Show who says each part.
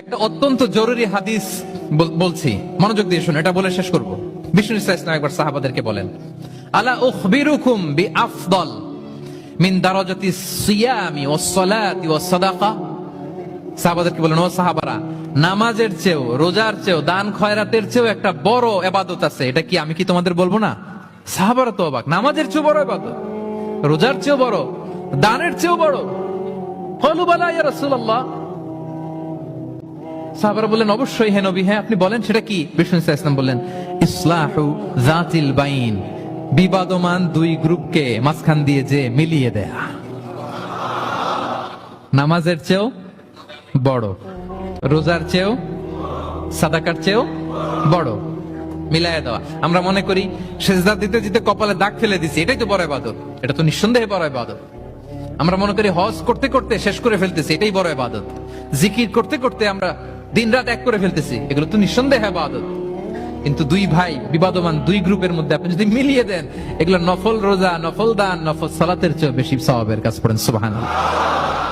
Speaker 1: একটা অত্যন্ত জরুরি হাদিস বলছি। মনোযোগ দিয়ে শুনুন, এটা বলে শেষ করব। বিষ্ণু ইসলাম একবার সাহাবাদেরকে বলেন, আলা উখবিরুকুম বি আফদল মিন দারাজাতি সিয়ামি ওয়াস সালাতি সাহাবাদেরকে বলেন, ও সাহাবারা, নামাজের চেয়েও, রোজার চেয়েও, দান খয়রাতের চেয়েও একটা বড় এবাদত আছে। এটা কি আমি কি তোমাদের বলব না? সাহাবারা তো অবাক, নামাজের চেয়েও বড় এবাদত, রোজার চেয়েও বড়, দানের চেয়েও বড়? কলু বালা ইয়া রাসূলুল্লাহ সাহাবারা বললেন, অবশ্যই হে নবী হ্যাঁ আপনি বলেন, সেটা কি? বিষ্ণু ইসলাম বললেন, ইসলাহু জাতিল বাইন, বিবাদমান দুই গ্রুপকে মাঝখান দিয়ে যে মিলিয়ে দেয়া। নামাজের চেয়েও বড়, রোজার চেয়েও, সাদাকার চেয়েও বড় মিলায় দেওয়া। আমরা মনে করি, সেজদা দিতে দিতে কপালে দাগ ফেলে দিছি, এটাই তো বড় ইবাদত। এটা তো নিঃসন্দেহে বড় ইবাদত। আমরা মনে করি, হজ করতে করতে শেষ করে ফেলতেছি, এটাই বড় ইবাদত। জিকির করতে করতে আমরা দিন রাত এক করে ফেলতেছি। এগুলো তো নিঃসন্দেহে আবাদত। কিন্তু দুই ভাই, বিবাদমান দুই গ্রুপের মধ্যে আপনি যদি মিলিয়ে দেন, এগুলো নফল রোজা, নফল দান, নফল সালাতের চেয়ে বেশি সবাবের কাজ পড়েন, সুবহানাল্লাহ।